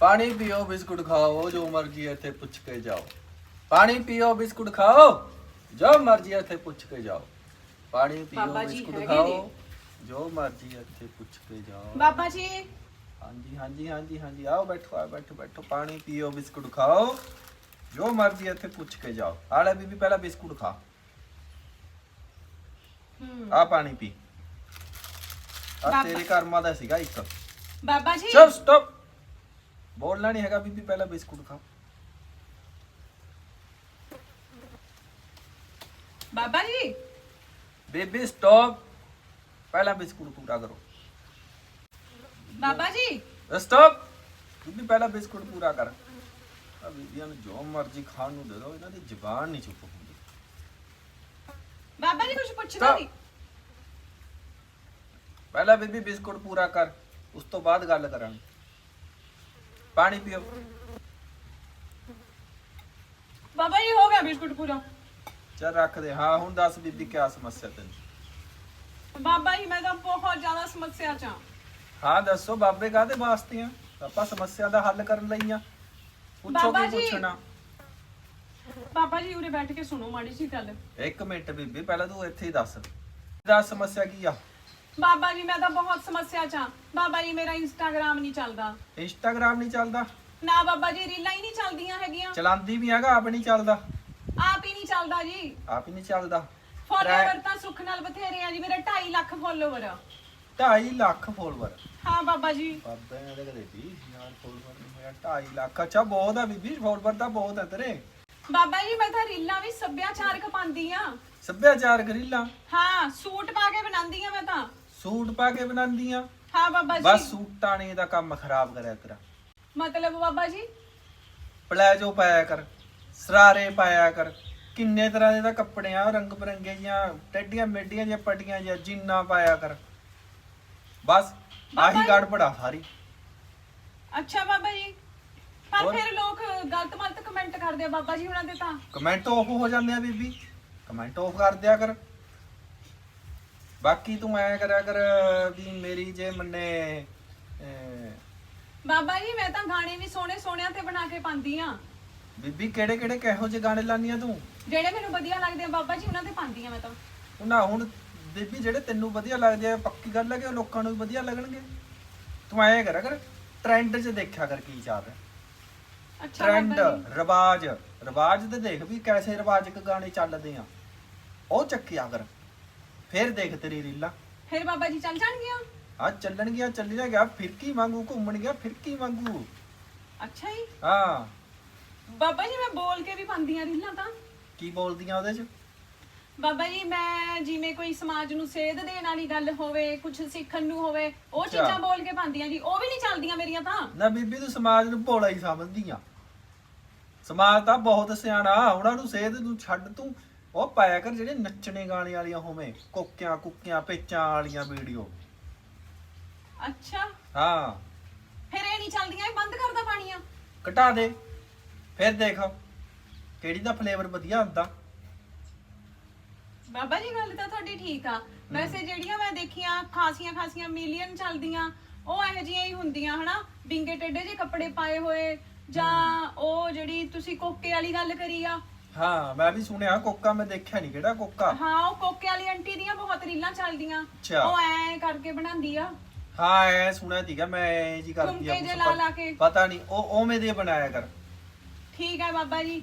ਪਾਣੀ ਪੀਓ ਬਿਸਕੁਟ ਖਾਓ ਜੋ ਮਰਜ਼ੀ ਇੱਥੇ ਪੁੱਛ ਕੇ ਜਾਓ। ਪਾਣੀ ਪੀਓ ਬਿਸਕੁਟ ਖਾਓ ਜੋ ਮਰਜ਼ੀ ਇੱਥੇ ਪੁੱਛ ਕੇ ਜਾਓ। ਪਾਣੀ ਪੀਓ ਬਾਬਾ ਜੀ ਬਿਸਕੁਟ ਹੈਗੇ ਖਾਓ। ਜੋ ਮਰਜ਼ੀ ਇੱਥੇ ਪੁੱਛ ਕੇ ਜਾਓ। ਬਾਬਾ ਜੀ। ਹਾਂਜੀ ਹਾਂਜੀ ਹਾਂਜੀ ਹਾਂਜੀ ਆਓ ਬੈਠੋ ਆਓ ਬੈਠੋ ਬੈਠੋ। ਪਾਣੀ ਪੀਓ ਬਿਸਕੁਟ ਖਾਓ ਜੋ ਮਰਜ਼ੀ ਇੱਥੇ ਪੁੱਛ ਕੇ ਜਾਓ। ਆਲੇ ਬੀਬੀ ਪਹਿਲਾਂ ਬਿਸਕੁਟ ਖਾ। ਹਮ, ਆ ਪਾਣੀ ਪੀ। ਆ ਬਾਬਾ- ਤੇਰੇ ਕਰਮਾਂ ਦਾ ਸੀਗਾ ਇੱਕ। ਬਾਬਾ ਜੀ। ਚਲ ਸਟਾਪ ਬੋਲਣਾ ਨਹੀਂ ਹੈਗਾ ਬੀਬੀ ਪਹਿਲਾਂ ਬਿਸਕੁਟ ਖਾ ਬਾਬਾ ਜੀ। ਬੇਬੀ ਸਟਾਪ ਪਹਿਲਾਂ ਬਿਸਕੁਟ ਪੂਰਾ ਕਰੋ। ਬਾਬਾ ਜੀ। ਸਟਾਪ ਬੀਬੀ ਪਹਿਲਾਂ ਬਿਸਕੁਟ ਪੂਰਾ ਕਰ। ਆ ਬੀਬੀਆਂ ਨੂੰ ਜੋ ਮਰਜ਼ੀ ਖਾਣ ਨੂੰ ਦੇ ਦਿਓ ਇਹਨਾਂ ਦੀ ਜ਼ਬਾਨ ਨਹੀਂ ਚੁੱਪ ਹੁੰਦੀ। ਬਾਬਾ ਜੀ ਕੁਝ ਪੁੱਛਦਾ Stop. ਸੀ ਪਹਿਲਾਂ ਬੀਬੀ ਬਿਸਕੁਟ ਪੂਰਾ ਕਰ ਉਸ ਤੋਂ ਬਾਅਦ ਗੱਲ ਕਰਾਂਗੇ ਪਾਣੀ ਪੀਓ। ਬਾਬਾ ਜੀ ਹੋ ਗਿਆ ਬਿਸਕੁਟ ਪੂਰਾ। ਚੱਲ ਰੱਖ ਦੇ। ਹਾਂ ਹੁਣ ਦੱਸ ਬੀਬੀ ਕੀ ਸਮੱਸਿਆ ਤੈਨੂੰ? ਬਾਬਾ ਜੀ ਮੈਂ ਤਾਂ ਬਹੁਤ ਜ਼ਿਆਦਾ ਸਮੱਸਿਆ ਚ ਹਾਂ। ਹਾਂ ਦੱਸੋ ਬਾਬੇ ਕਾਹਦੇ ਵਾਸਤੇ ਆ? ਆਪਾਂ ਸਮੱਸਿਆ ਦਾ ਹੱਲ ਕਰਨ ਲਈ ਆ। ਪੁੱਛੋ ਬਾਬਾ ਕੀ ਜੀ। ਪੁੱਛਣਾ। ਬਾਬਾ ਜੀ ਉਰੇ ਬੈਠ ਕੇ ਸੁਣੋ ਮਾੜੀ ਜੀ ਗੱਲ। ਇੱਕ ਮਿੰਟ ਬੀਬੀ ਪਹਿਲਾਂ ਤੂੰ ਇੱਥੇ ਹੀ ਦੱਸ। ਦੱਸ ਸਮੱਸਿਆ ਕੀ ਆ? ਬਾਬਾ ਜੀ ਮੈਂ ਤਾਂ ਬਹੁਤ ਸਮੱਸਿਆ ਚ ਬਾਬਾ ਜੀ ਮੇਰਾ ਇੰਸਟਾਗ੍ਰam ਨਹੀਂ ਚੱਲਦਾ। ਇੰਸਟਾਗ੍ਰਾਮ ਨਹੀਂ ਚੱਲਦਾ। ਨਾ ਬਾਬਾ ਜੀ ਰੀਲਾਂ ਹੀ ਨਹੀਂ ਚੱਲਦੀਆਂ ਹੈਗੀਆਂ। ਚਲਾਉਂਦੀ ਵੀ ਹੈਗਾ ਆਪ ਨਹੀਂ ਚੱਲਦਾ। ਆਪ ਹੀ ਨਹੀਂ ਚੱਲਦਾ ਜੀ। ਆਪ ਹੀ ਨਹੀਂ ਚੱਲਦਾ। ਫੋਲੋਵਰ ਤਾਂ ਸੁੱਖ ਨਾਲ ਬਥੇਰੇ ਆ ਜੀ ਮੇਰੇ 2.5 ਲੱਖ ਫੋਲੋਵਰ ਆ। 2.5 ਲੱਖ ਫੋਲੋਵਰ ਹਾਂ ਬਾਬਾ ਜੀ। ਬਾਬੇ ਨੇ ਤਾਂ ਕਦੇ 20000 ਫੋਲੋਵਰ ਨਹੀਂ ਹੋਇਆ 2.5 ਲੱਖ। ਅੱਛਾ ਬਹੁਤ ਆ ਬੀਬੀ ਫੋਲੋਵਰ ਤਾਂ ਬਹੁਤ ਹੈ ਤੇਰੇ। ਬਾਬਾ ਜੀ ਮੈਂ ਤਾਂ ਰੀਲਾਂ ਵੀ ਸੱਭਿਆਚਾਰਕ ਪਾਉਂਦੀ ਆ। ਸੱਭਿਆਚਾਰ ਗਰੀਲਾ ਹਾਂ ਸੂਟ ਪਾ ਕੇ ਬਣਾਉਂਦੀ ਆ ਮੈਂ ਤਾਂ। ਸੂਟ ਪਾ ਕੇ ਬਣਾਉਂਦੀਆਂ। ਹਾਂ ਬਾਬਾ ਬਸ ਜੀ ਸੂਟਾਂ ਨੇ ਇਹਦਾ ਕੰਮ ਖਰਾਬ ਕਰਿਆ ਤੇਰਾ। ਮਤਲਬ ਬਾਬਾ ਜੀ? ਪਲਾਜੋ ਪਾਇਆ ਕਰ ਸਰਾਰੇ ਪਾਇਆ ਕਰ ਕਿੰਨੇ ਤਰ੍ਹਾਂ ਦੇ ਤਾਂ ਕੱਪੜੇ ਆ ਰੰਗ ਬਰੰਗੇ ਜਾਂ ਟੱਡੀਆਂ ਮੇਡੀਆਂ ਜਾਂ ਪਟੀਆਂ ਜਾਂ ਜਿੰਨਾ ਪਾਇਆ ਕਰ। ਬਸ ਆਹੀ ਗੜਬੜਾ ਸਾਰੀ ਅੱਛਾ ਬਾਬਾ ਜੀ। ਪਰ ਹੋਰ? ਫਿਰ ਲੋਕ ਗਲਤ ਮਲਤ ਕਮੈਂਟ ਕਰਦੇ ਆ ਬਾਬਾ ਜੀ ਉਹਨਾਂ ਦੇ ਤਾਂ। ਕਮੈਂਟ ਆਫ ਹੋ ਜਾਂਦੇ ਆ ਬੀਬੀ। ਕਮੈਂਟ ਆਫ ਕਰ ਦਿਆ ਕਰ। ਬਾਕੀ ਤੂੰ ਐ ਕਰਿਆ ਕਰ ਵੀ ਮੇਰੀ ਜੇ ਮੰਨੇ ਅਹ, ਬਾਬਾ ਜੀ ਮੈਂ ਤਾਂ ਗਾਣੇ ਵੀ ਸੋਹਣੇ ਸੋਹਣਿਆਂ ਤੇ ਬਣਾ ਕੇ ਪਾਉਂਦੀ ਆ ਬੀਬੀ ਕਿਹੜੇ ਕਿਹੜੇ ਕਿਹੋ ਜਿਹੇ ਗਾਣੇ ਲਾਨੀ ਆ ਤੂੰ? ਜਿਹੜੇ ਮੈਨੂੰ ਵਧੀਆ ਲੱਗਦੇ ਆ ਬਾਬਾ ਜੀ ਉਹਨਾਂ ਤੇ ਪਾਉਂਦੀ ਆ ਮੈਂ ਤਾਂ। ਉਹਨਾਂ ਹੁਣ ਬੀਬੀ ਜਿਹੜੇ ਤੈਨੂੰ ਵਧੀਆ ਲੱਗਦੇ ਆ ਪੱਕੀ ਗੱਲ ਹੈ ਕਿ ਉਹ ਲੋਕਾਂ ਨੂੰ ਵੀ ਵਧੀਆ ਲੱਗਣਗੇ? ਤੂੰ ਐਂ ਕਰਿਆ ਕਰ ਟ੍ਰੈਂਡ 'ਚ ਦੇਖਿਆ ਕਰ ਕੀ ਚੱਲ ਰਿਹਾ। ਅੱਛਾ ਟ੍ਰੈਂਡ ਬਾਬਾ ਜੀ। ਰਿਵਾਜ ਰਿਵਾਜ ਤੇ ਦੇਖ ਵੀ ਕੈਸੇ ਰਿਵਾਜਕ ਗਾਣੇ ਚੱਲਦੇ ਆ। ਉਹ ਚੱਕਿਆ ਕਰ। ਫਿਰ ਦੇਖ ਤੇਰੀ ਰੀਲਾਂ। ਫਿਰ ਬਾਬਾ ਜੀ ਚੱਲ ਜਾਣਗੀਆਂ? ਆ ਚੱਲਣ ਗਿਆ ਚੱਲਿਆ ਗਿਆ ਫਿਰਕੀ ਵਾਂਗੂ ਘੁੰਮਣ ਗਿਆ ਫਿਰਕੀ ਵਾਂਗੂ? ਅੱਛਾ ਜੀ। ਹਾਂ। ਬਾਬਾ ਜੀ ਮੈਂ ਬੋਲ ਕੇ ਵੀ ਪਾਉਂਦੀ ਆ ਰੀਲਾਂ ਤਾਂ। ਕੀ ਬੋਲਦੀਆਂ ਉਹਦੇ 'ਚ? ਬਾਬਾ ਜੀ ਮੈਂ ਜਿਵੇਂ ਕੋਈ ਸਮਾਜ ਨੂੰ ਸੇਧ ਦੇਣ ਵਾਲੀ ਗੱਲ ਹੋਵੇ ਕੁਝ ਸਿੱਖਣ ਨੂੰ ਹੋਵੇ ਉਹ ਅੱਛਾ। ਚੀਜ਼ਾਂ ਬੋਲ ਕੇ ਪਾਉਂਦੀ ਆ ਜੀ ਉਹ ਵੀ ਨਹੀਂ ਚੱਲਦੀਆਂ ਮੇਰੀਆਂ ਤਾਂ। ਨਾ ਬੀਬੀ ਤੂੰ ਸਮਾਜ ਨੂੰ ਭੋਲਾ ਹੀ ਸਮਝਦੀ ਆ। ਸਮਾਜ ਤਾਂ ਬਹੁਤ ਸਿਆਣਾ ਉਹਨਾਂ ਨੂੰ ਸੇਧ ਨੂੰ ਛੱਡ ਤੂੰ ਉਹ ਪਾਇਆ ਕਰ ਜਿਹੜੇ ਨੱਚਣੇ ਗਾਣੇ ਵਾਲੀਆਂ ਹੋਵੇਂ ਕੋਕਿਆਂ ਕੁੱਕਿਆਂ ਪੇਚਾਂ ਵਾਲੀਆਂ ਵੀਡੀਓ। ਅੱਛਾ। ਹਾਂ। ਫਿਰ ਇਹ ਨਹੀਂ ਚੱਲਦੀਆਂ ਇਹ ਬੰਦ ਕਰਦਾ ਪਾਣੀਆਂ। ਘਟਾ ਦੇ। ਫਿਰ ਦੇਖ ਕਿਹੜੀ ਦਾ ਫਲੇਵਰ ਵਧੀਆ ਹੁੰਦਾ ਬਾਬਾ ਜੀ ਗੱਲ ਤਾਂ ਤੁਹਾਡੀ ਠੀਕ ਆ। ਵੈਸੇ ਜਿਹੜੀਆਂ ਮੈਂ ਦੇਖੀਆਂ ਖਾਸੀਆਂ ਖਾਸੀਆਂ ਮਿਲੀਅਨ ਚੱਲਦੀਆਂ ਉਹ ਇਹੋ ਜਿਹੀਆਂ ਹੀ ਹੁੰਦੀਆਂ ਹਨਾ? ਬਿੰਗੇ ਟੇਡੇ ਜੇ ਕੱਪੜੇ ਪਾਏ ਹੋਏ ਜਾਂ ਉਹ ਜਿਹੜੀ ਤੁਸੀਂ ਕੋਕੇ ਵਾਲੀ ਗੱਲ ਕਰੀ ਆ ਹਾਂ ਮੈਂ ਵੀ ਸੁਣਿਆ ਕੋਕਾ ਮੈਂ ਦੇਖਿਆ ਨਹੀਂ ਕਿਹੜਾ ਕੋਕਾ? ਹਾਂ ਉਹ ਕੋਕੇ ਵਾਲੀ ਆਂਟੀ ਦੀਆਂ ਬਹੁਤ ਰੀਲਾਂ ਚੱਲਦੀਆਂ। ਅੱਛਾ। ਉਹ ਐ ਕਰਕੇ ਬਣਾਉਂਦੀ ਆ। ਹਾਂ ਐ ਸੁਣਿਆ ਸੀਗਾ ਮੈਂ ਇਹ ਜੀ ਕਰਦੀ ਆ ਕੁਛ ਲਾ ਲਾ ਕੇ। ਪਤਾ ਨਹੀਂ ਉਹ ਉਵੇਂ ਦੇ ਬਣਾਇਆ ਕਰ। ਠੀਕ ਹੈ ਬਾਬਾ ਜੀ।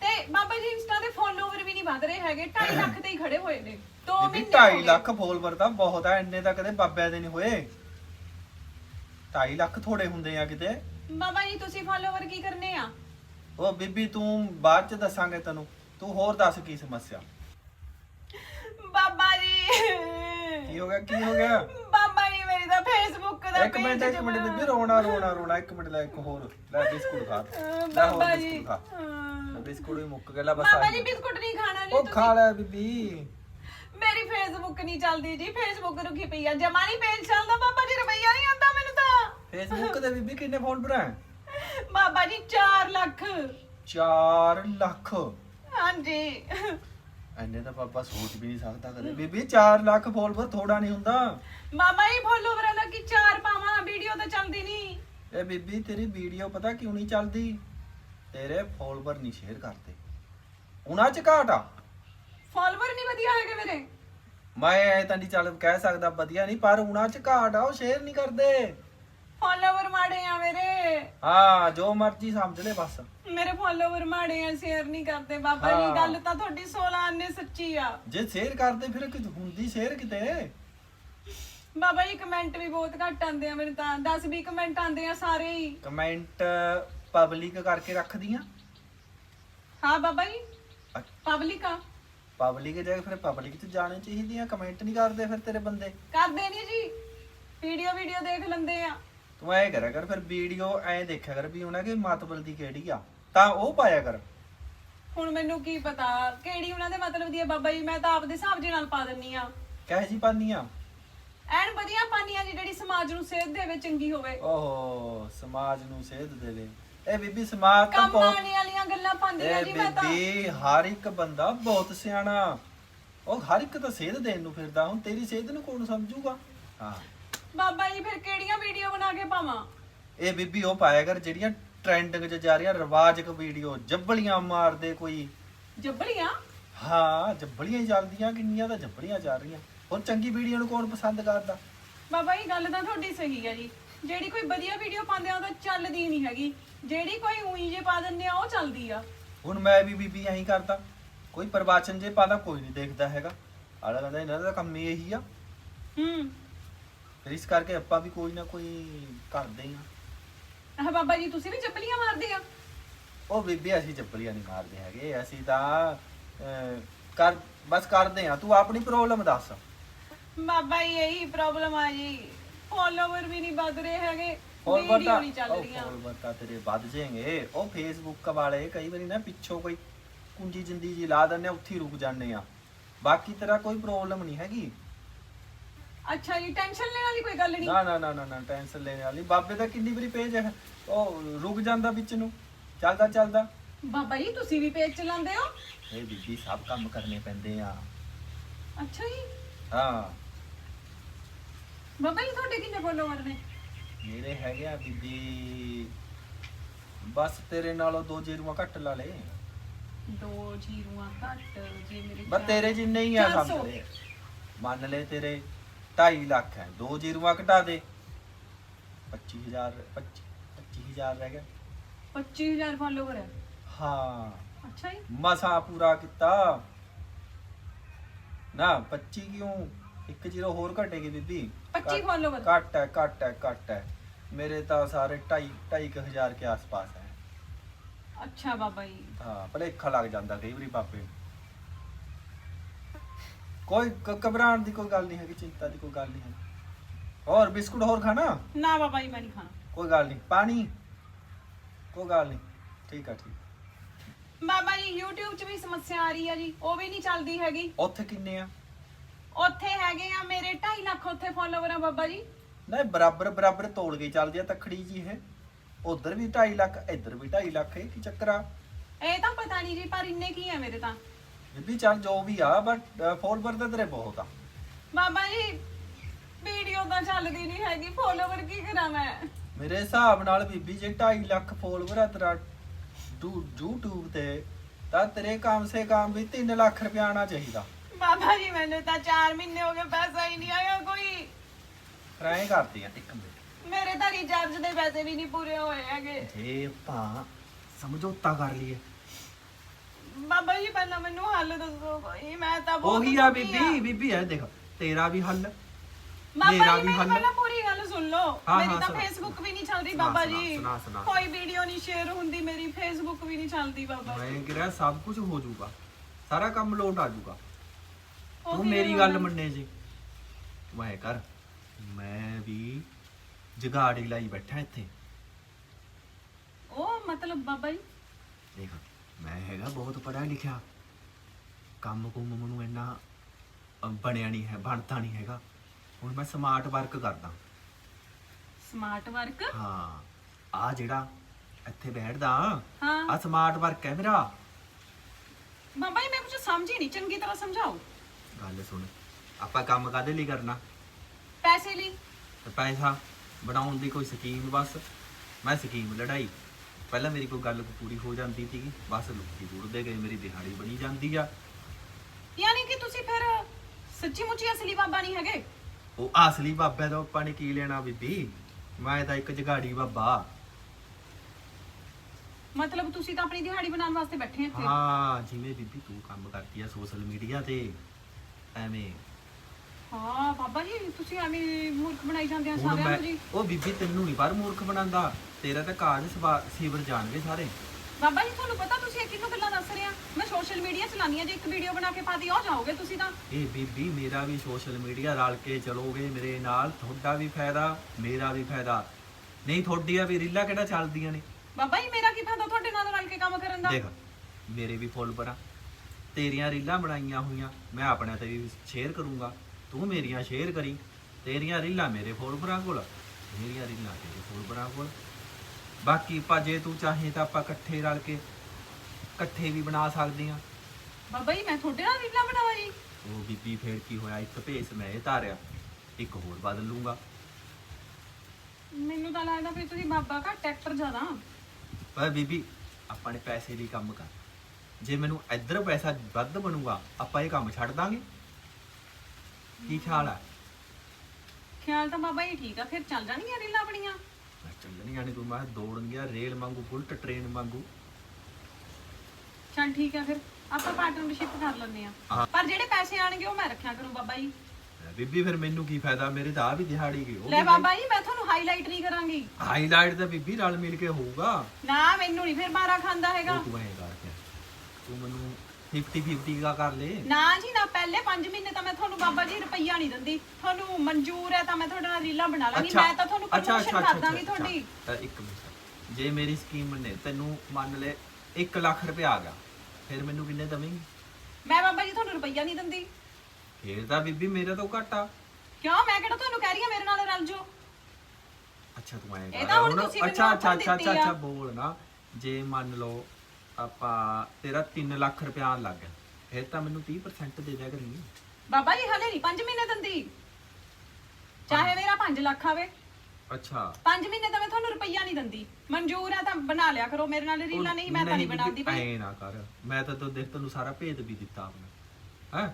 ਤੇ ਬਾਬਾ ਜੀ ਇੰਸਟਾ ਦੇ ਫੋਲੋਵਰ ਵੀ ਨਹੀਂ ਵਧ ਰਹੇ ਹੈਗੇ 2.5 ਲੱਖ ਤੇ ਹੀ ਖੜੇ ਹੋਏ ਨੇ। 2 ਬੀਬੀ ਮਹੀਨੇ 2.5 ਹੋ ਗਏ। ਲੱਖ ਫੋਲੋਵਰ ਤਾਂ ਬਹੁਤ ਆ ਇੰਨੇ ਤਾਂ ਕਦੇ ਬਾਬਿਆਂ ਦੇ ਨਹੀਂ ਹੋਏ। 2.5 ਲੱਖ ਥੋੜੇ ਹੁੰਦੇ ਆ ਕਿਤੇ। ਬਾਬਾ ਜੀ ਤੁਸੀਂ ਫੋਲੋਵਰ ਕੀ ਕਰਨੇ ਆ? ਉਹ ਬੀਬੀ ਤੂੰ ਬਾਅਦ ਚ ਦੱਸਾਂਗੇ ਤੈਨੂੰ। ਤੂੰ ਹੋਰ ਦੱਸ ਕੀ ਸਮੱਸਿਆ। ਬਾਬਾ ਜੀ। ਕੀ ਹੋ ਗਿਆ ਕੀ ਹੋ ਗਿਆ? ਬਾਬਾ ਜੀ ਮੇਰੀ ਤਾਂ ਫੇਸਬੁੱਕ ਦਾ ਇੱਕ ਮਿੰਟ ਇੱਕ ਮਿੰਟ ਬੀਬੀ ਰੋਣਾ ਰੋਣਾ ਰੋਣਾ ਇੱਕ ਮਿੰਟ ਲੈ ਇੱਕ ਹੋਰ। ਲੈ ਬਿਸਕੁਟ ਖਾ। ਲੈ ਹੋਰ ਬਾਬਾ ਜੀ ਬਿਸਕੁਟ ਖਾ। ਬਿਸਕੁਟ ਵੀ ਮੁੱਕ ਗਿਆ ਲੈ ਬਸ ਬਾਬਾ ਜੀ। ਬਿਸਕੁਟ ਨਹੀਂ ਖਾਣਾ ਜੀ ਉਹ ਤੁਸੀਂ। ਖਾ ਲੈ ਬੀਬੀ। ਮੇਰੀ ਫੇਸਬੁੱਕ ਨਹੀਂ ਚੱਲਦੀ ਜੀ ਫੇਸਬੁੱਕ ਰੁਕੀ ਪਈ ਆ। ਜਮਾ ਨਹੀਂ ਪੇਜ ਚੱਲਦਾ ਬਾਬਾ ਜੀ ਰੁਪਈਆ ਨਹੀਂ ਆਉਂਦਾ ਮੈਨੂੰ ਤਾਂ। ਫੇਸਬੁੱਕ ਤੇ ਬੀਬੀ ਕਿੰਨੇ ਫੋਲੋਵਰ ਹੈ? ਬਾਬਾ ਜੀ 4 ਲੱਖ। 4 ਲੱਖ? ਹਾਂਜੀ। ਐਨੇ ਤਾਂ ਪਾਪਾ ਸੋਚ ਵੀ ਨਹੀਂ ਸਕਦਾ ਕਦੇ। ਬੀਬੀ 4 ਲੱਖ ਫੋਲੋਵਰ ਥੋੜਾ ਨਹੀਂ ਹੁੰਦਾ। ਮਾਮਾ ਹੀ ਫੋਲੋਵਰਾਂ ਦਾ ਕੀ ਚਾਰ ਪਾਵਾਂ? ਵੀਡੀਓ ਤਾਂ ਚੱਲਦੀ ਨਹੀਂ। ਇਹ ਬੀਬੀ ਤੇਰੀ ਵੀਡੀਓ ਪਤਾ ਕਿਉਂ ਨਹੀਂ ਚੱਲਦੀ? ਤੇਰੇ ਫੋਲੋਵਰ ਨਹੀਂ ਸ਼ੇਅਰ ਕਰਦੇ। ਉਹਨਾਂ ਚ ਘਾਟ ਆ। ਫਾਲੋਅਰ ਨਹੀਂ ਵਧੀਆ ਹੈਗੇ ਮੇਰੇ। ਮੈਂ ਐ ਤਾਂ ਨਹੀਂ ਚੱਲ ਕਹਿ ਸਕਦਾ ਵਧੀਆ ਨਹੀਂ ਪਰ ਉਹਨਾਂ ਚ ਘਾਟ ਆ ਉਹ ਸ਼ੇਅਰ ਨਹੀਂ ਕਰਦੇ। ਫਾਲੋਅਰ ਮਾੜੇ ਆ ਮੇਰੇ। ਹਾਂ ਜੋ ਮਰਜ਼ੀ ਸਮਝ ਲੈ ਬਸ। ਮੇਰੇ ਫਾਲੋਅਰ ਮਾੜੇ ਆ ਸ਼ੇਅਰ ਨਹੀਂ ਕਰਦੇ ਬਾਬਾ ਜੀ ਹਾਂ। ਗੱਲ ਤਾਂ ਤੁਹਾਡੀ 16 ਆਨੇ ਸੱਚੀ ਆ। ਜੇ ਸ਼ੇਅਰ ਕਰਦੇ ਫਿਰ ਕਿ ਹੁੰਦੀ ਸ਼ੇਅਰ ਕਿਤੇ? ਬਾਬਾ ਜੀ ਕਮੈਂਟ ਵੀ ਬਹੁਤ ਘੱਟ ਆਉਂਦੇ ਆ ਮੇਰੇ ਤਾਂ। 10 20 ਕਮੈਂਟ ਆਉਂਦੇ ਆ ਸਾਰੇ ਹੀ। ਕਮੈਂਟ ਪਬਲਿਕ ਕਰਕੇ ਰੱਖਦੀਆਂ? ਹਾਂ ਬਾਬਾ ਜੀ ਪਬਲਿਕ ਆ। ਪਬਲਿਕ ਜੇ ਫਿਰ ਪਬਲਿਕ ਚ ਜਾਣੇ ਚਾਹੀਦੀਆਂ ਕਮੈਂਟ ਨਹੀਂ ਕਰਦੇ ਫਿਰ ਤੇਰੇ ਬੰਦੇ? ਕਰਦੇ ਨਹੀਂ ਜੀ। ਵੀਡੀਓ ਵੀਡੀਓ ਦੇਖ ਲੈਂਦੇ ਆ। ਤੂੰ ਐ ਕਰਿਆ ਕਰ ਫਿਰ ਵੀਡੀਓ ਐ ਦੇਖਿਆ ਕਰ ਵੀ ਉਹਨਾਂ ਦੇ ਮਤਬਲ ਦੀ ਕਿਹੜੀ ਆ। ਤਾਂ ਉਹ ਪਾਇਆ ਕਰ। ਹੁਣ ਮੈਨੂੰ ਕੀ ਪਤਾ ਕਿਹੜੀ ਉਹਨਾਂ ਦੇ ਮਤਲਬ ਦੀ ਆ ਬਾਬਾ ਜੀ ਮੈਂ ਤਾਂ ਆਪਦੇ ਹਿਸਾਬ ਦੇ ਨਾਲ ਪਾ ਦਿੰਨੀ ਆ। ਕਹੇ ਜੀ ਪਾਨੀਆਂ ਐਨ ਵਧੀਆ ਪਾਨੀ ਆ ਜੀ ਜਿਹੜੀ ਸਮਾਜ ਨੂੰ ਸੇਧ ਦੇਵੇ ਚੰਗੀ ਹੋਵੇ। ਓਹੋ ਸਮਾਜ ਨੂੰ ਸੇਧ ਦੇਵੇ। ਇਹ ਬੀਬੀ ਸਮਾਜ ਤਾਂ ਕੰਮ ਬਹੁਤ ਵਾਲੀਆਂ ਗੱਲਾਂ ਪਾਉਂਦੀਆਂ ਇਹ ਜੀ ਮੈਂ ਤਾਂ। ਬੀਬੀ ਹਰ ਇੱਕ ਬੰਦਾ ਬਹੁਤ ਸਿਆਣਾ। ਉਹ ਹਰ ਇੱਕ ਤਾਂ ਸੇਧ ਦੇਣ ਨੂੰ ਫਿਰਦਾ ਹੁਣ ਤੇਰੀ ਸੇਧ ਨੂੰ ਕੌਣ ਸਮਝੂਗਾ? ਹਾਂ। ਬਾਬਾ ਜੀ ਫਿਰ ਕਿਹੜੀਆਂ ਵੀਡੀਓ ਬਣਾ ਕੇ ਪਾਵਾਂ? ਇਹ ਬੀਬੀ ਉਹ ਪਾਇਆ ਕਰ ਜਿਹੜੀਆਂ ਟ੍ਰੈਂਡਿੰਗ 'ਚ ਜਾ ਰਹੀਆਂ ਰਿਵਾਜਕ ਵੀਡੀਓ ਜੱਬਲੀਆਂ ਮਾਰਦੇ ਕੋਈ। ਜੱਬੜੀਆਂ ਹਾਂ ਜੱਬਲੀਆਂ ਹੀ ਚੱਲਦੀਆਂ ਕਿੰਨੀਆਂ ਤਾਂ ਜੱਬਲੀਆਂ ਚੱਲ ਰਹੀਆਂ। ਹੁਣ ਚੰਗੀ ਵੀਡੀਓ ਨੂੰ ਕੌਣ ਪਸੰਦ ਕਰਦਾ? ਬਾਬਾ ਜੀ ਗੱਲ ਤਾਂ ਤੁਹਾਡੀ ਸਹੀ ਹੈ ਜੀ। ਜਿਹੜੀ ਕੋਈ ਵਧੀਆ ਵੀਡੀਓ ਪਾਉਂਦੇ ਆ ਉਹ ਤਾਂ ਚੱਲਦੀ ਨਹੀਂ ਹੈਗੀ। ਜਿਹੜੀ ਕੋਈ ਉਹੀ ਜੇ ਪਾ ਦਿੰਦੇ ਆ ਉਹ ਚੱਲਦੀ ਆ। ਹੁਣ ਮੈਂ ਵੀ ਬੀਬੀ ਐਂ ਕਰਦਾ। ਕੋਈ ਪ੍ਰਵਾਚਨ ਜੇ ਪਾਦਾ ਕੋਈ ਨਹੀਂ ਦੇਖਦਾ ਹੈਗਾ। ਆਲਾ ਕਹਿੰਦਾ ਇਹਨਾਂ ਦਾ ਕੰਮ ਹੀ ਇਹੀ ਆ। ਹੂੰ। ਫਿਰ ਇਸ ਕਰਕੇ ਆਪਾਂ ਵੀ ਕੋਈ ਨਾ ਕੋਈ ਕਰਦੇ ਹੀ। ਆ ਆਹ ਬਾਬਾ ਜੀ ਤੁਸੀਂ ਵੀ ਚੱਪਲੀਆਂ ਮਾਰਦੇ ਆ? ਉਹ ਬੀਬੀ ਅਸੀਂ ਚੱਪਲੀਆਂ ਨਹੀਂ ਮਾਰਦੇ ਹੈਗੇ। ਅਸੀਂ ਤਾਂ ਅਹ, ਕਰ ਬਸ ਕਰਦੇ ਆ ਤੂੰ ਆਪਣੀ ਪ੍ਰੋਬਲਮ ਦੱਸ। ਬਾਬਾ ਜੀ ਇਹੀ ਪ੍ਰੋਬਲਮ ਆ ਜੀ। ਫੋਲੋਵਰ ਵੀ ਨਹੀਂ ਵੱਧ ਰਹੇ ਹੈਗੇ। ਹੋਰ ਵੀਡੀਓ ਬਤਾ ਨਹੀਂ ਚੱਲ ਰਹੀਆਂ। ਤੇਰੇ ਵੱਧ ਜਾਣਗੇ। ਉਹ ਫੇਸਬੁੱਕ ਵਾਲੇ ਕਈ ਵਾਰੀ ਨਾ ਪਿੱਛੋਂ ਕੋਈ ਕੁੰਜੀ ਜਿੰਦੀ ਜੀ ਲਾ ਦਿੰਦੇ ਆ ਉੱਥੇ ਹੀ ਰੁਕ ਜਾਂਦੇ ਆ। ਬਾਕੀ ਤੇਰਾ ਕੋਈ ਪ੍ਰੋਬਲਮ ਨਹੀਂ ਹੈਗੀ। ਅੱਛਾ ਜੀ ਟੈਨਸ਼ਨ ਲੈਣ ਵਾਲੀ ਕੋਈ ਗੱਲ ਨਹੀਂ। ਨਾ ਨਾ ਨਾ ਨਾ ਨਾ ਟੈਨਸ਼ਨ ਲੈਣ ਵਾਲੀ। ਬਾਬੇ ਦਾ ਕਿੰਨੀ ਵਾਰੀ ਪੇਜ ਹੈ? ਉਹ ਰੁਕ ਜਾਂਦਾ ਵਿੱਚ ਨੂੰ। ਚੱਲਦਾ ਚੱਲਦਾ। ਬਾਬਾ ਜੀ ਤੁਸੀਂ ਵੀ ਪੇਜ ਚਲਾਉਂਦੇ ਹੋ? ਇਹ ਬੀਬੀ ਸਭ ਕੰਮ ਕਰਨੇ ਪੈਂਦੇ ਆ। ਅੱਛਾ ਜੀ। ਹਾਂ। ਬਾਬਾ ਜੀ ਤੁਹਾਡੇ ਕਿੰਨੇ ਫੋਲੋਵਰ ਨੇ? ਮੇਰੇ ਹੈਗੇ ਆ ਬੀਬੀ। ਬਸ ਤੇਰੇ ਨਾਲੋਂ ਦੋ ਜੀਰੂਆਂ ਘੱਟ ਲਾ ਲੈ। ਦੋ ਜੀਰੂਆਂ ਘੱਟ ਜੇ ਮੇਰੇ ਬਸ ਤੇਰੇ ਜਿੰਨੇ ਹੀ ਆ। ਸਮਝ ਲੈ। ਮੰਨ ਲੈ ਤੇਰੇ। 2.5 ਲੱਖ ਹੈ। ਦੋ ਜੀਰੂਆਂ ਘਟਾ ਦੇ। 25000 25000 ਰਹਿ ਗਿਆ। 25000 ਫੋਲੋਵਰ ਹੈ। ਹਾਂ। ਅੱਛਾ ਜੀ। ਮਸਾ ਪੂਰਾ ਕੀਤਾ। ਨਾ 25 ਕਿਉਂ? ਇੱਕ ਜ਼ੀਰੋ ਹੋਰ ਘਟੇਗੀ ਬੀਬੀ। 25 ਫੋਲੋਵਰ ਘੱਟ ਹੈ ਘੱਟ ਹੈ ਘੱਟ ਹੈ। ਮੇਰੇ ਤਾਂ ਸਾਰੇ 2.5 2.5 ਹਜ਼ਾਰ ਕੇ ਆਸ-ਪਾਸ ਹੈ। ਅੱਛਾ ਬਾਬਾ ਜੀ। ਹਾਂ ਭਲੇਖਾ ਲੱਗ ਜਾਂਦਾ ਕਈ ਵਾਰੀ ਬਾਪੇ ਨੂੰ। ਕੋਈ ਕ- ਘਬਰਾਉਣ ਦੀ ਕੋਈ ਗੱਲ ਨਹੀਂ ਹੈਗੀ ਚਿੰਤਾ ਦੀ ਕੋਈ ਗੱਲ ਨਹੀਂ ਹੈ ਹੋਰ ਬਿਸਕੁਟ ਹੋਰ ਖਾਣਾ? ਨਾ ਬਾਬਾ ਜੀ ਮੈਂ ਨਹੀਂ ਖਾਣਾ। ਕੋਈ ਗੱਲ ਨਹੀਂ। ਪਾਣੀ? ਕੋਈ ਗੱਲ ਨਹੀਂ। ਠੀਕ ਆ ਠੀਕ ਬਾਬਾ ਜੀ YouTube 'ਚ ਵੀ ਸਮੱਸਿਆ ਆ ਰਹੀ ਆ ਜੀ। ਉਹ ਵੀ ਨਹੀਂ ਚੱਲਦੀ ਹੈਗੀ। ਉੱਥੇ ਕਿੰਨੇ ਆ? ਉੱਥੇ ਹੈਗੇ ਆ ਮੇਰੇ 2.5 ਲੱਖ ਉੱਥੇ ਫੋਲੋਵਰ ਆ ਬਾਬਾ ਜੀ। ਨਹੀਂ ਬਰਾਬਰ ਬਰਾਬਰ ਤੋੜ ਕੇ ਚੱਲਦੀ ਆ ਤਖੜੀ ਜੀ ਇਹ। ਉਧਰ ਵੀ 2.5 ਲੱਖ ਇੱਧਰ ਵੀ 2.5 ਲੱਖ ਇਹ ਕੀ ਚੱਕਰ ਆ? ਇਹ ਤਾਂ ਪਤਾ ਨਹੀਂ ਜੀ ਪਰ ਇੰਨੇ ਕੀ ਆ ਮੇਰੇ ਤਾਂ। ਬੀਬੀ ਚੱਲ ਜੋ ਵੀ ਆ ਬਟ ਫੋਲੋਵਰ ਤਾਂ ਤੇਰੇ ਬਹੁਤ ਆ। ਬਾਬਾ ਜੀ ਵੀਡੀਓ ਤਾਂ ਚੱਲਦੀ ਨਹੀਂ ਹੈਗੀ ਫੋਲੋਵਰ ਕੀ ਕਰਾਂ ਮੈਂ? ਮੇਰੇ ਹਿਸਾਬ ਨਾਲ ਬੀਬੀ ਜੇ 2.5 ਲੱਖ ਫੋਲੋਵਰ ਆ ਤੇਰਾ YouTube ਤੇ ਤਾਂ ਤੇਰੇ ਕਮ ਸੇ ਕਮ ਵੀ 3 ਲੱਖ ਰੁਪਇਆ ਆਣਾ ਚਾਹੀਦਾ। ਬਾਬਾ ਜੀ ਮੈਨੂੰ ਤਾਂ 4 ਮਹੀਨੇ ਹੋ ਗਏ ਪੈਸਾ ਹੀ ਨਹੀਂ ਆਇਆ ਕੋਈ। ਟਰਾਈ ਕਰਦੀ ਆ ਇੱਕ ਮਿੰਟ। ਮੇਰੇ ਤਾਂ ਰਿਚਾਰਜ ਦੇ ਪੈਸੇ ਵੀ ਨਹੀਂ ਪੂਰੇ ਹੋਏ ਹੈਗੇ। ਜੇ ਆਪਾਂ ਸਮਝੌਤਾ ਕਰ ਲਈਏ। ਬਾਬਾ ਜੀ ਪਹਿਲਾਂ ਮੈਨੂੰ ਹੱਲ ਦੱਸੋ। ਕੋਈ ਮੈਂ ਤਾਂ ਬਹੁਤ ਉਹੀ ਆ ਦੁਖੀ ਬੀਬੀ ਬੀਬੀ ਐ ਦੇਖ ਤੇਰਾ ਵੀ ਹੱਲ। ਬਾਬਾ ਮੇਰਾ ਜੀ ਵੀ ਮੇਰੀ ਹੱਲ। ਪਹਿਲਾਂ ਪੂਰੀ ਗੱਲ ਸੁਣ ਲਓ। ਹਾਂ, ਮੇਰੀ ਹਾਂ, ਤਾਂ ਸੁਣਾ। ਫੇਸਬੁੱਕ ਵੀ ਨਹੀਂ ਚੱਲਦੀ ਸੁਣਾ, ਬਾਬਾ ਸੁਣਾ, ਜੀ। ਸੁਣਾ, ਸੁਣਾ। ਕੋਈ ਵੀਡੀਓ ਨਹੀਂ ਸ਼ੇਅਰ ਹੁੰਦੀ ਮੇਰੀ ਫੇਸਬੁੱਕ ਵੀ ਨਹੀਂ ਚੱਲਦੀ ਬਾਬਾ ਜੀ। ਮੈਂ ਕਿਹਾ ਸਭ ਕੁਝ ਹੋ ਜਾਊਗਾ। ਸਾਰਾ ਕੰਮ ਲੋਟ ਆ ਜਾਊਗਾ। ਉਹ ਤੂੰ ਵੀ ਮੇਰੀ ਗੱਲ ਮੰਨੇ ਜੀ। ਤੂੰ ਐ ਕਰ ਮੈਂ ਵੀ ਜਗਾੜੀ ਲਾਈ ਬੈਠਾ ਇੱਥੇ। ਉਹ ਮਤਲਬ ਬਾਬਾ ਜੀ? ਦੇਖ। ਮੈਂ ਹੈਗਾ ਬਹੁਤ ਪੜ੍ਹਿਆ ਲਿਖਿਆ। ਕੰਮ ਕੁੰਮ ਮੈਨੂੰ ਇੰਨਾ ਅ, ਬਣਿਆ ਨਹੀਂ ਹੈ ਬਣਦਾ ਨਹੀਂ ਹੈਗਾ। ਹੁਣ ਮੈਂ ਸਮਾਰਟ ਵਰਕ ਕਰਦਾ। ਸਮਾਰਟ ਵਰਕ ਹਾਂ। ਆ ਜਿਹੜਾ ਇੱਥੇ ਬੈਠਦਾ ਹਾਂ। ਆ ਸਮਾਰਟ ਵਰਕ ਹੈ ਮੇਰਾ। ਬਾਬਾ ਜੀ ਮੈਂ ਕੁਝ ਸਮਝੀ ਨਹੀਂ ਚੰਗੀ ਤਰ੍ਹਾਂ ਸਮਝਾਓ। ਗੱਲ ਸੁਣ ਆਪਾਂ ਕੰਮ ਕਾਦੇ ਲਈ ਕਰਨਾ? ਪੈਸੇ ਲਈ। ਤੇ ਪੈਸਾ ਬਣਾਉਣ ਦੀ ਕੋਈ ਸਕੀਮ ਬਸ। ਮੈਂ ਸਕੀਮ ਲੜਾਈ। ਪਹਿਲਾਂ ਮੇਰੀ ਕੋਈ ਗੱਲ ਪੂਰੀ ਹੋ ਜਾਂਦੀ ਸੀਗੀ ਬਸ ਲੁੱਕੀ ਜੁੜਦੇ ਗਏ ਮੇਰੀ ਦਿਹਾੜੀ ਬਣੀ ਜਾਂਦੀ ਆ। ਯਾਨੀ ਕਿ ਤੁਸੀਂ ਫਿਰ ਸੱਚੀ ਮੁੱਚੀ ਅਸਲੀ ਬਾਬਾ ਨਹੀਂ ਹੈਗੇ? ਉਹ ਅਸਲੀ ਬਾਬੇ ਦਾ ਆਪਾਂ ਨੇ ਕੀ ਲੈਣਾ ਬੀਬੀ? ਮੈਂ ਤਾਂ ਇੱਕ ਜਗਾੜੀ ਬਾਬਾ। ਮਤਲਬ ਤੁਸੀਂ ਤਾਂ ਆਪਣੀ ਦਿਹਾੜੀ ਬਣਾਉਣ ਵਾਸਤੇ ਬੈਠੇ ਇੱਥੇ? ਹਾਂ ਜਿਵੇਂ ਬੀਬੀ ਤੂੰ ਕੰਮ ਕਰਦੀ ਆ ਸੋਸ਼ਲ ਮੀਡੀਆ ਤੇ ਐਵੇਂ ਹਾਂ ਬਾਬਾ ਜੀ ਤੁਸੀਂ ਐਵੇਂ ਮੂਰਖ ਬਣਾਈ ਜਾਂਦੇ ਆ ਹੁਣ ਸਾਰਿਆਂ ਮੈਂ ਨੂੰ ਜੀ। ਉਹ ਬੀਬੀ ਤੈਨੂੰ ਨਹੀਂ ਪਰ ਮੂਰਖ ਬਣਾਉਂਦਾ ਤੇਰਾ ਤਾਂ ਕਾਜ ਸਵਾ- ਸੀਵਰ ਜਾਣਗੇ ਸਾਰੇ। ਬਾਬਾ ਜੀ ਤੁਹਾਨੂੰ ਪਤਾ ਤੁਸੀਂ ਇਹ ਕਿਹਨੂੰ ਗੱਲਾਂ ਦੱਸ ਰਹੇ ਆ? ਮੈਂ ਸੋਸ਼ਲ ਮੀਡੀਆ ਚਲਾਨੀ ਆ ਜੇ ਇੱਕ ਵੀਡੀਓ ਬਣਾ ਕੇ ਪਾਦੀ ਆ ਜਾਓਗੇ ਤੁਸੀਂ ਤਾਂ। ਇਹ ਬੀਬੀ ਮੇਰਾ ਵੀ ਸੋਸ਼ਲ ਮੀਡੀਆ ਰਲ ਕੇ ਚਲੋਗੇ ਮੇਰੇ ਨਾਲ ਤੁਹਾਡਾ ਵੀ ਫਾਇਦਾ ਮੇਰਾ ਵੀ ਫਾਇਦਾ। ਨਹੀਂ ਤੁਹਾਡੀਆਂ ਵੀ ਰੀਲਾਂ ਕਿਹੜਾ ਚੱਲਦੀਆਂ ਨੇ? ਬਾਬਾ ਜੀ ਮੇਰਾ ਕੀ ਫਾਇਦਾ ਤੁਹਾਡੇ ਨਾਲ ਰਲ ਕੇ ਕੰਮ ਕਰਨ ਦਾ? ਦੇਖ ਮੇਰੇ ਵੀ ਫੋਲੋਵਰ ਆ। ਤੇਰੀਆਂ ਰੀਲਾਂ ਬਣਾਈਆਂ ਹੋਈਆਂ ਮੈਂ ਆਪਣੇ ਤੇ ਵੀ ਸ਼ੇਅਰ ਕਰੂੰਗਾ। ਤੂੰ ਮੇਰੀਆਂ ਸ਼ੇਅਰ ਕਰੀ ਤੇਰੀਆਂ ਰੀਲਾਂ ਮੇਰੇ ਫੋਲੋਵਰਾਂ ਕੋਲ ਮੇਰੀਆਂ ਰੀਲਾਂ ਤੇਰੇ ਫੋਲੋਵਰਾਂ ਕੋਲ। ਬਾਕੀ ਆਪਾਂ ਜੇ ਤੂੰ ਚਾਹੇ ਤਾਂ ਆਪਾਂ ਇਕੱਠੇ ਰਲ ਕੇ ਇਕੱਠੇ ਵੀ ਬਣਾ ਸਕਦੇ ਆ ਬਾਬਾ ਜੀ ਮੈਂ ਤੁਹਾਡੇ ਨਾਲ ਰੀਲਾਂ ਬਣਾਵਾਂ ਜੀ ਉਹ ਬੀਬੀ ਫੇਰ ਕੀ ਹੋਇਆ ਇੱਕ ਭੇਸ ਮੈਂ ਇਹ ਧਾਰਿਆ ਇੱਕ ਹੋਰ ਬਦਲ ਲੂੰਗਾ। ਮੈਨੂੰ ਤਾਂ ਲੱਗਦਾ ਵੀ ਤੁਸੀਂ ਬਾਬਾ ਘੱਟ ਐਕਟਰ ਜ਼ਿਆਦਾ। ਪਰ ਬੀਬੀ ਆਪਾਂ ਨੇ ਪੈਸੇ ਲਈ ਕੰਮ ਕਰ ਜੇ ਮੈਨੂੰ ਇੱਧਰ ਪੈਸਾ ਵੱਧ ਬਣੂਗਾ ਆਪਾਂ ਇਹ ਕੰਮ ਛੱਡ ਦਾਂਗੇ। ਕੀ ਖਿਆਲ ਆ? ਖਿਆਲ ਤਾਂ ਬਾਬਾ ਜੀ ਠੀਕ ਆ ਫਿਰ ਚੱਲ ਜਾਣਗੀਆਂ ਰੀਲਾਂ ਆਪਣੀਆਂ। ਮੈਂ ਚੱਲਣੀਆਂ ਨੇ ਤੂੰ ਮੈਂ ਦੌੜਨ ਗਿਆ ਰੇਲ ਵਾਂਗੂ ਬੁਲਟ ਟ੍ਰੇਨ ਵਾਂਗੂ। ਚੱਲ ਠੀਕ ਆ ਫਿਰ ਆਪਾਂ ਪਾਰਟਨਰਸ਼ਿਪ ਕਰ ਲੈਂਦੇ ਆ। ਹਾਂ। ਪਰ ਜਿਹੜੇ ਪੈਸੇ ਆਣਗੇ ਉਹ ਮੈਂ ਰੱਖਿਆ ਕਰੂੰ ਬਾਬਾ ਜੀ। ਲੈ ਬੀਬੀ ਫਿਰ ਮੈਨੂੰ ਕੀ ਫਾਇਦਾ? ਮੇਰੇ ਤਾਂ ਆ ਵੀ ਦਿਹਾੜੀ ਗਈ ਲੈ ਬਾਬਾ ਜੀ ਮੈਂ ਤੁਹਾਨੂੰ ਹਾਈਲਾਈਟ ਨਹੀਂ ਕਰਾਂਗੀ। ਹਾਈਲਾਈਟ ਤਾਂ ਬੀਬੀ ਰਲ ਮਿਲ ਕੇ ਹੋਊਗਾ। ਨਾ ਮੈਨੂੰ ਨਹੀਂ ਫਿਰ ਮਾਰਾ ਖਾਂਦਾ ਹੈਗਾ। ਉਹ ਤੂੰ ਐਂ ਕਰ ਫਿਰ। ਤੂੰ ਮੈਨੂੰ 50 50 ਦਾ ਕਰ ਲੈ। ਨਾ ਜੀ ਨਾ ਪਹਿਲੇ 5 ਮਹੀਨੇ ਤਾਂ ਮੈਂ ਤੁਹਾਨੂੰ ਬਾਬਾ ਜੀ ਰੁਪਈਆ ਨਹੀਂ ਦਿੰਦੀ। ਤੁਹਾਨੂੰ ਮਨਜ਼ੂਰ ਹੈ ਤਾਂ ਮੈਂ ਤੁਹਾਡੇ ਨਾਲ ਰੀਲਾਂ ਬਣਾ ਲਾਂਗੀ। ਮੈਂ ਤਾਂ ਤੁਹਾਨੂੰ ਪ੍ਰਮੋਸ਼ਨ ਕਰ ਦਾਂਗੀ ਤੁਹਾਡੀ। ਇੱਕ ਮਿੰਟ। ਜੇ ਮੇਰੀ ਸਕੀਮ ਨੇ ਤੈਨੂੰ ਮੰਨ ਲੈ 1 ਲੱਖ ਰੁਪਏ ਆ ਗਿਆ ਫਿਰ ਮੈਨੂੰ ਕਿੰਨੇ ਦਵੇਂਗੀ? ਮੈਂ ਬਾਬਾ ਜੀ ਤੁਹਾਨੂੰ ਰੁਪਈਆ ਨਹੀਂ ਦਿੰਦੀ। ਫੇਰ ਤਾਂ ਬੀਬੀ ਮੇਰਾ ਤਾਂ ਘਾਟਾ ਕਿਉਂ? ਮੈਂ ਕਿਹੜਾ ਤੁਹਾਨੂੰ ਕਹਿ ਰਹੀ ਹਾਂ ਮੇਰੇ ਨਾਲ ਰਲ ਜਾਓ। ਅੱਛਾ ਤੂੰ ਐਂ ਇਹ ਕਰ। ਤਾਂ ਹੁਣ ਹੁਣ ਤੁਸੀਂ ਮੈਨੂੰ ਅੱਛਾ ਅੱਛਾ ਅੱਛਾ ਦਿੱਤੀ ਅੱਛਾ ਆ। ਬੋਲ ਨਾ। ਜੇ ਮੰਨ ਲਓ ਆਪਾਂ ਤੇਰਾ 3 ਲੱਖ ਰੁਪਏ ਆਉਣ ਲੱਗ ਗਿਆ। ਫਿਰ ਤਾਂ ਮੈਨੂੰ 30% ਦੇ ਦਿਆ ਕਰੀ ਬਾਬਾ ਜੀ ਹਲੇ ਨਹੀਂ 5 ਮਹੀਨੇ ਦਿੰਦੀ। ਚਾਹੇ ਮੇਰਾ 5 ਲੱਖ ਆਵੇ। ਅੱਛਾ। 5 ਮਹੀਨੇ ਤਾਂ ਮੈਂ ਤੁਹਾਨੂੰ ਰੁਪਈਆ ਨਹੀਂ ਦਿੰਦੀ। ਮਨਜ਼ੂਰ ਹੈ ਤਾਂ ਬਣਾ ਲਿਆ ਕਰੋ ਮੇਰੇ ਨਾਲ ਰੀਲਾਂ ਨਹੀਂ ਮੈਂ ਤਾਂ ਨਹੀਂ ਬਣਾਉਂਦੀ ਭਾਈ ਐ ਨਾ ਕਰ। ਮੈਂ ਤਾਂ ਤੂੰ ਦੇਖ ਤੈਨੂੰ ਸਾਰਾ ਭੇਦ ਵੀ ਦਿੱਤਾ ਆਪਣਾ। ਹੈ?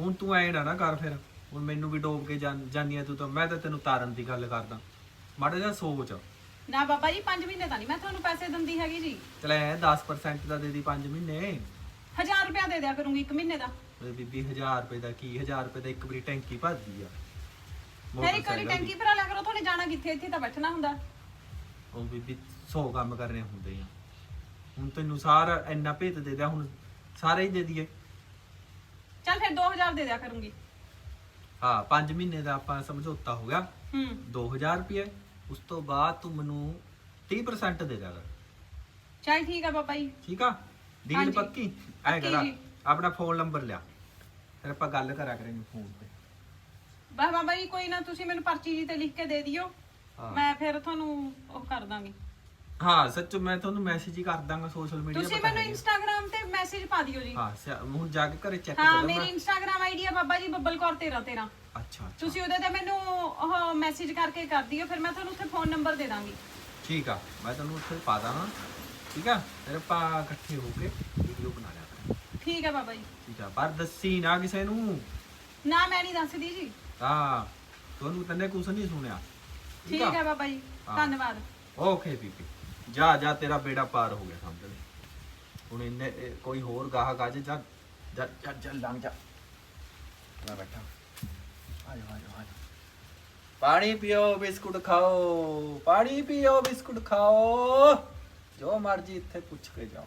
ਹੁਣ ਤੂੰ ਐ ਨਾ ਨਾ ਕਰ ਫਿਰ। ਹੁਣ ਮੈਨੂੰ ਵੀ ਡੋਬ ਕੇ ਜਾਨ- ਜਾਨੀ ਆ ਤੂੰ ਤਾਂ। ਮੈਂ ਤਾਂ ਤੈਨੂੰ ਤਾਰਨ ਦੀ ਗੱਲ ਕਰਦਾ। ਮਾੜਾ ਜਿਹਾ ਸੋਚ। ਨਾ ਬਾਬਾ ਜੀ 5 ਮਹੀਨੇ ਤਾਂ ਨਹੀਂ ਮੈਂ ਤੁਹਾਨੂੰ ਪੈਸੇ ਦਿੰਦੀ ਹੈਗੀ ਜੀ। ਚਲ ਐ 10% ਦਾ ਦੇ ਦੀ 5 ਮਹੀਨੇ। 1000 ਰੁਪਇਆ ਦੇ ਦਿਆ ਕਰੂੰਗੀ ਇੱਕ ਮਹੀਨੇ ਦਾ। ਓਏ ਬੀਬੀ 1000 ਰੁਪਏ ਦਾ ਕੀ? 1000 ਰੁਪਏ ਦਾ ਇੱਕ ਵਾਰੀ ਟੈਂਕੀ ਭਰਦੀ ਆ। ਫਿਰ ਇੱਕ ਵਾਰੀ ਮੋਟਰਸਾਈਕਲ ਦੀ। ਟੈਂਕੀ ਭਰਾ ਲਿਆ ਕਰੋ ਤੁਹਾਨੇ ਜਾਣਾ ਕਿੱਥੇ? ਇੱਥੇ ਤਾਂ ਬੈਠਣਾ ਹੁੰਦਾ। ਉਹ ਬੀਬੀ 100 ਕੰਮ ਕਰਨੇ ਹੁੰਦੇ ਆ। ਹੁਣ ਤੈਨੂੰ ਸਾਰਾ ਇੰਨਾ ਭੇਤ ਦੇ ਦਿਆ ਹੁਣ ਸਾਰੇ ਹੀ ਦੇ ਦਈਏ ਚੱਲ ਫਿਰ 2000 ਦੇ ਦਿਆ ਕਰੂੰਗੀ। ਹਾਂ 5 ਮਹੀਨੇ ਦਾ ਆਪਾਂ ਸਮਝੌਤਾ ਹੋ ਗਿਆ। ਹੂੰ। 2000 ਰੁਪਏ ਉਸ ਤੋਂ ਬਾਅਦ ਤੂੰ ਮੈਨੂੰ 30% ਦੇ ਕਰ ਚੱਲ ਠੀਕ ਆ ਬਾਬਾ ਜੀ। ਠੀਕ ਆ? ਡੀਲ ਹਾਂਜੀ। ਪੱਕੀ? ਐ ਪੱਕੀ ਕਰਾ ਜੀ। ਆਪਣਾ ਫੋਨ ਨੰਬਰ ਲਿਆ। ਫਿਰ ਆਪਾਂ ਗੱਲ ਕਰਾ ਕਰਾਂਗੇ ਫੋਨ ਤੇ। ਬਸ ਬਾਬਾ ਜੀ ਕੋਈ ਨਾ ਤੁਸੀਂ ਮੈਨੂੰ ਪਰਚੀ ਜੀ ਤੇ ਲਿਖ ਕੇ ਦੇ ਦਿਓ। ਹਾਂ। ਮੈਂ ਫਿਰ ਤੁਹਾਨੂੰ ਉਹ ਕਰ ਦਾਂਗੀ। ਹਾਂ ਸੱਚ ਮੈਂ ਤੁਹਾਨੂੰ ਮੈਸੇਜ ਹੀ ਕਰ ਦਾਂਗਾ ਸੋਸ਼ਲ ਮੀਡੀਆ ਤੁਸੀਂ ਮੈਨੂੰ ਇੰਸਟਾਗ੍ਰam ਤੇ ਮੈਸੇਜ ਪਾ ਦਿਓ ਜੀ। ਹਾਂ ਸਿਆ- ਹੁਣ ਜਾ ਕੇ ਘਰੇ ਚੈੱਕ ਹਾਂ ਕਰ ਮੇਰੀ ਇੰਸਟਾਗ੍ਰam ਆਈਡੀ ਹੈ ਬਾਬਾ ਜੀ ਬੱਬਲ ਕੌਰ 13 13 ਅੱਛਾ ਅੱਛਾ। ਤੁਸੀਂ ਉਹਦੇ ਤੇ ਮੈਨੂੰ ਉਹ ਮੈਸੇਜ ਕਰਕੇ ਕਰ ਦਿਓ ਫਿਰ ਮੈਂ ਤੁਹਾਨੂੰ ਉੱਥੇ ਫੋਨ ਨੰਬਰ ਦੇ ਦਾਂਗੀ। ਠੀਕ ਆ ਮੈਂ ਤੁਹਾਨੂੰ ਉੱਥੇ ਪਾ ਦਾਂ ਠੀਕ ਆ? ਫਿਰ ਆਪਾਂ ਇਕੱਠੇ ਹੋ ਕੇ ਵੀਡੀਓ ਬਣਾ ਲਿਆ ਕਰਾਂਗੇ। ਠੀਕ ਹੈ ਬਾਬਾ ਜੀ। ਠੀਕ ਆ ਪਰ ਦੱਸੀ ਨਾ ਕਿਸੇ ਨੂੰ। ਨਾ ਮੈਂ ਨਹੀਂ ਦੱਸਦੀ ਜੀ। ਹਾਂ ਤੁਹਾਨੂੰ ਤੰਨੇ ਕੁਛ ਨਹੀਂ ਸੁਣਿਆ। ਠੀਕ ਹੈ ਬਾਬਾ ਜੀ ਹਾਂ। ਧੰਨਵਾਦ। ਓਕੇ ਬੀਬੀ। ਜਾ ਜਾ ਤੇਰਾ ਬੇੜਾ ਪਾਰ ਹੋ ਗਿਆ ਸਮਝ ਲੈ। ਹੁਣ ਇਹਨੇ ਇਹ ਕੋਈ ਹੋਰ ਗਾਹਕ ਆ ਜੇ ਜਾ ਜਾ ਜਾ ਜਾ ਲੰਘ ਜਾ। ਮੈਂ ਬੈਠਾ। ਆ ਜਾ ਆ ਪਾਣੀ ਪੀਓ, ਬਿਸਕੁਟ ਖਾਓ, ਪਾਣੀ ਪੀਓ, ਬਿਸਕੁਟ ਖਾਓ। ਜੋ ਮਰਜ਼ੀ ਇੱਥੇ ਪੁੱਛ ਕੇ ਜਾਓ।